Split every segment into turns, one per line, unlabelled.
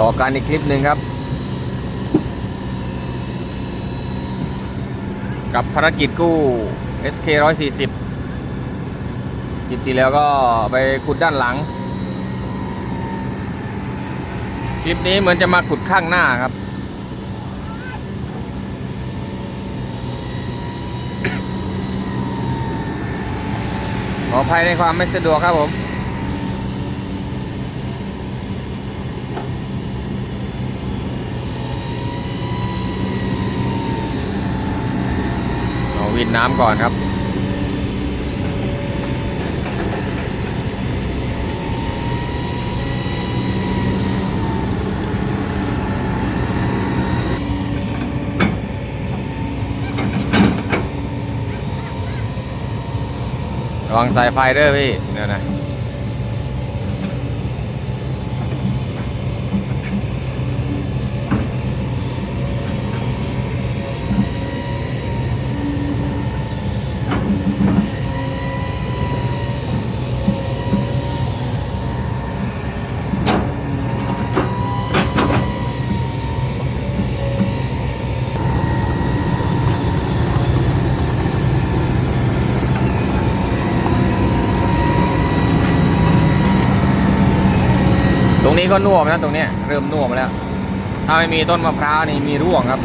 ต่อการอีกคลิปหนึ่งครับ กับภารกิจกู้ SK 140คลิปที่แล้วก็ไปขุดด้านหลัง คลิปนี้เหมือนจะมาขุดข้างหน้าครับขออภัยในความไม่สะดวกครับผม เอาวิ น้ำก่อนครับ ระวังสายไฟเด้อพี่ เดี๋ยวนะ นี้ก็น่วมนะตรงเนี้ยเริ่มน่วมแล้ว ถ้าไม่มีต้นมะพร้าวนี่มีร่วงครับ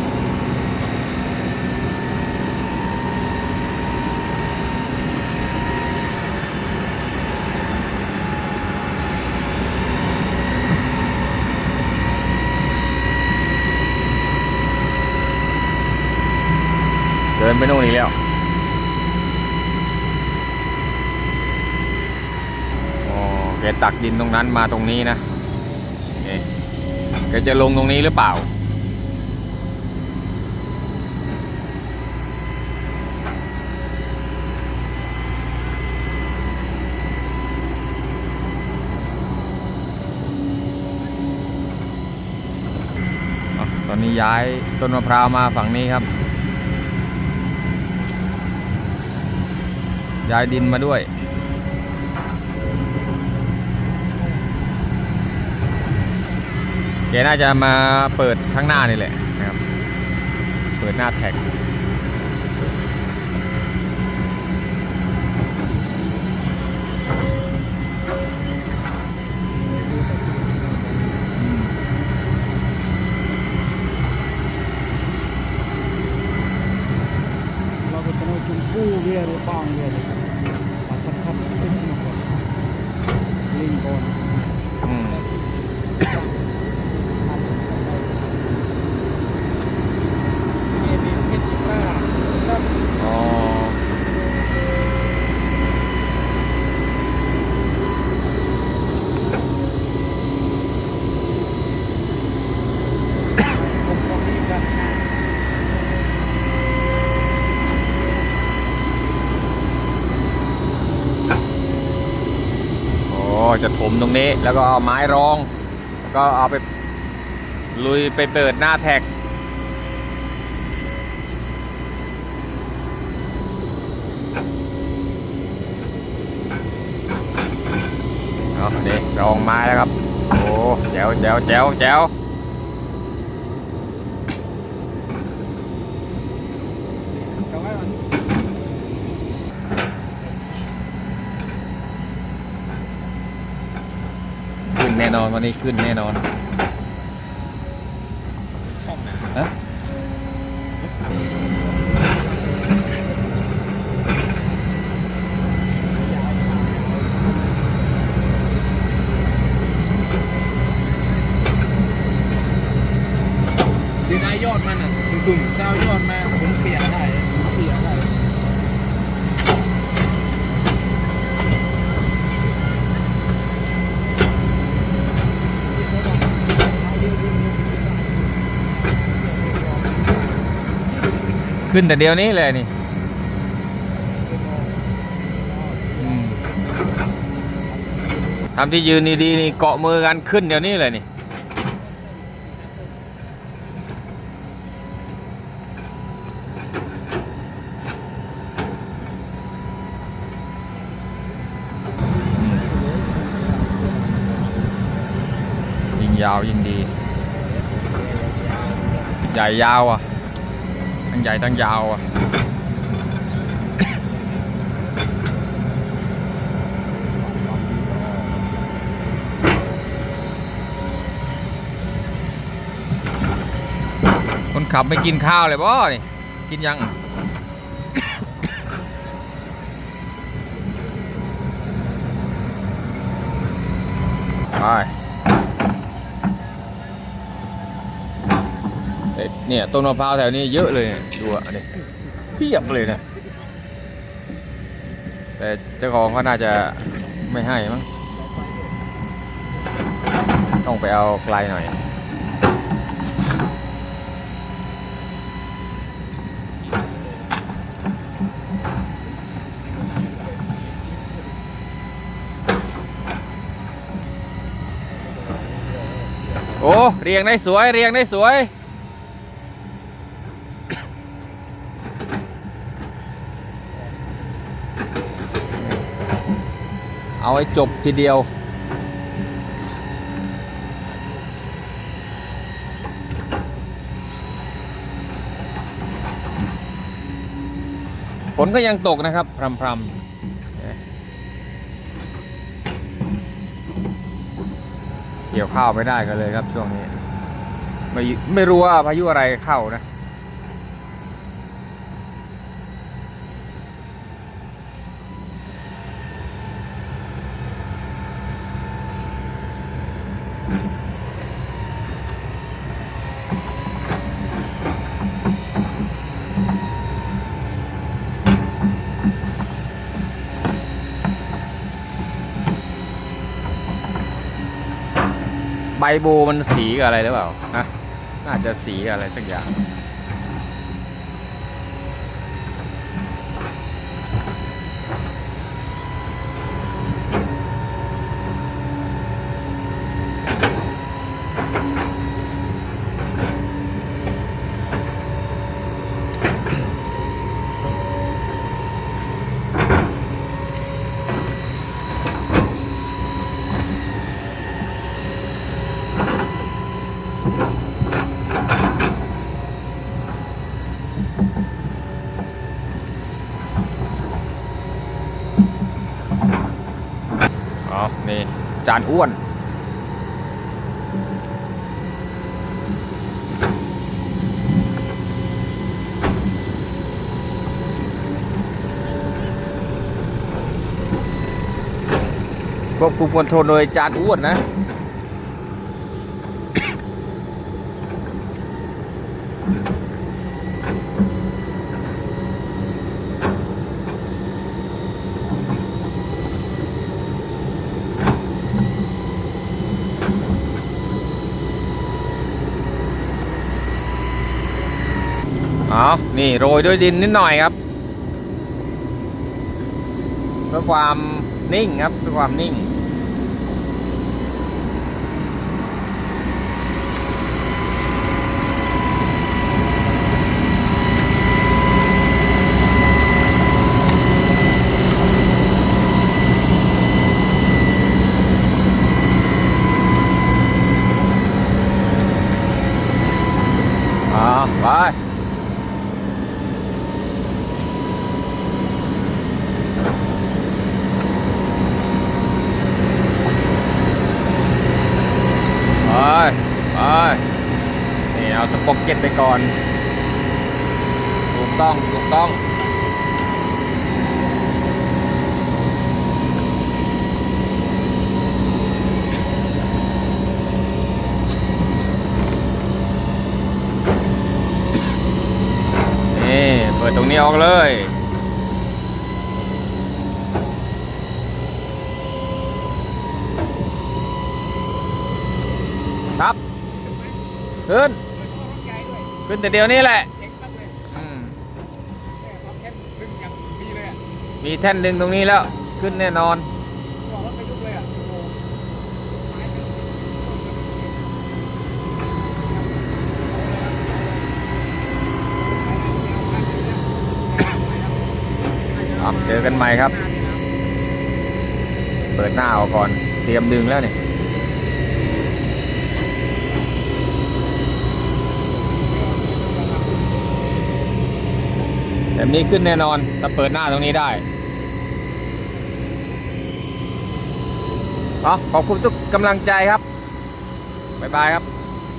เดินไปโน่นอีกแล้วอ๋อแกตักดินตรงนั้นมาตรงนี้นะ แกจะลงตรงนี้หรือเปล่า ตอนนี้ย้ายต้นมะพร้าวมาฝั่งนี้ครับ ย้ายดินมาด้วย กน่าจะมาเปิดข้างหน้านี่แหละนะครับ เปิดหน้าแท็ก
เราก็จะเอาจุ่มกู้เวียหรือบางเวียเลยปัดพัดพัดขึ้นมาก่อนลิงก่อน
อืม
เอเดนเพชรปลาซับ
อ๋อ
ผมก็มีกัน
โอ้ จะถมตรงนี้ แล้วก็เอาไม้รองแล้วก็เอาไปลุยไปเปิดหน้าแท็ก เอาเนี่รองไม้แล้วครับ โอ้แจ๋วแจ๋วแจ๋วแจ๋ว
ก็ให้มัน
ขึ้น แน่นอนวันนี้ขึ้นแน่นอน
ช่องนะ
ฮะ
เสียดายยอดมันอะตุ่มๆดาวยอดมาผมเปียกได้ผมเปียกได้
ขึ้นแต่เดียวนี้เลยนี่ทำที่ยืนดีๆนี่เกาะมือกันขึ้นเดี๋ยวนี้เลยนี่ยิ่งยาวยิ่งดี ใหญ่ยาวอะ ทั้งใหญ่ทั้งยาวอะคนขับไม่กินข้าวเลยบ่นี่ กินยังไปแต่ เนี่ยต้นมะพร้าวแถวนี้เยอะเลยดูอะนี่เพียบเลยนะแต่เจ้าของเขาน่าจะไม่ให้มั้งต้องไปเอาไกลหน่อยโอ้เรียงได้สวยเรียงได้สวย เอาไว้จบทีเดียว ฝนก็ยังตกนะครับ พรำพรำเกี่ยวข้าวไม่ได้กันเลยครับช่วงนี้ ไม่ไม่รู้ว่าพายุอะไรเข้านะ ใบโบมันสีอะไรหรือเปล่าฮะน่าจะสีอะไรสักอย่าง นี่ จานอ้วน ควบคุมคอนโทรลโดยจานอ้วนนะ เอานี่โรยด้วยดินนิดหน่อยครับเพื่อความนิ่งครับเพื่อความนิ่ง อ่าไป ไป ไปนี่เอาสปอกเก็ตไปก่อน ถูกต้อง ถูกต้อง นี่ เปิดตรงนี้ออกเลย ครับ ขึ้น ขึ้นแต่เดียวนี้แหละมีแท่นดึงตรงนี้แล้ว ขึ้นแน่นอนครับเจอกันใหม่ครับ เปิดหน้าออกก่อน เตรียมดึงแล้วเนี่ย แบบนี้ขึ้นแน่นอนถ้าเปิดหน้าตรงนี้ได้ขอขอบคุณทุกกำลังใจครับ บ๊ายบายครับ